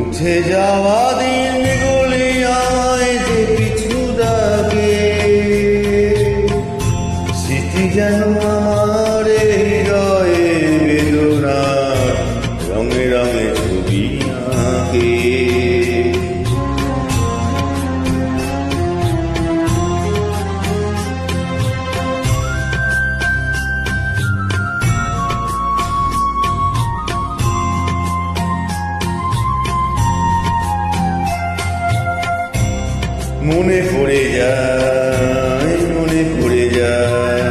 উঠে যাওয়া দিন মনে পড়ে যায় মনে পড়ে যায়।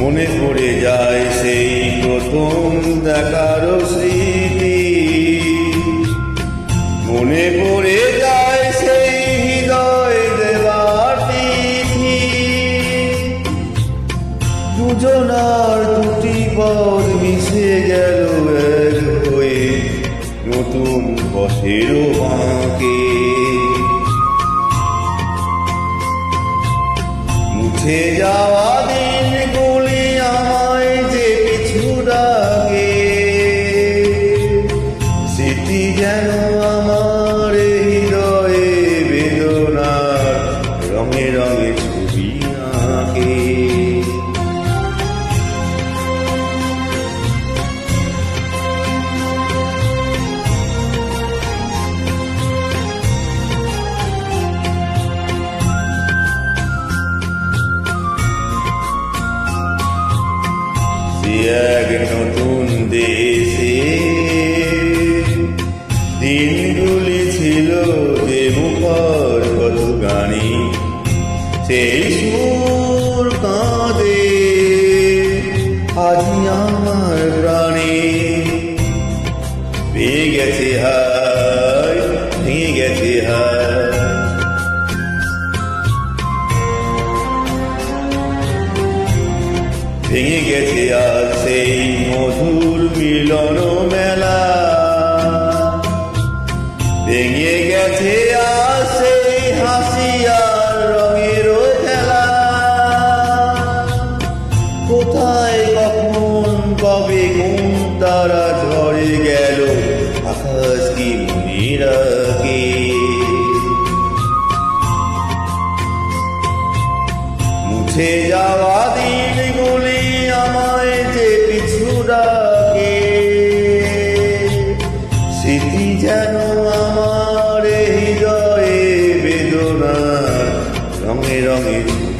মনে পড়ে যায় সেই প্রথম দেখারও স্মৃতি যাওয়া দিনগুলি আমায় যে পিছু ডাকে। স্মৃতি যেন আমার সে এক নতুন দেশে দিনগুলি ছিল যে মুখর কত গানি সেই সুর কাঁদে, আজি আমার প্রাণে। পেয়ে গেছে হায়, ভেঙে গেছে হায়। মিলন মেলা। ভেঙে গেছে আজ সেই হাসি আর রঙের খেলা। কোথায় কখন, কবে কোন তারা ঝরে গেল, আকাশ কি মনে মুছে যাওয়া দিনগুলি আমায় যে পিছু 让你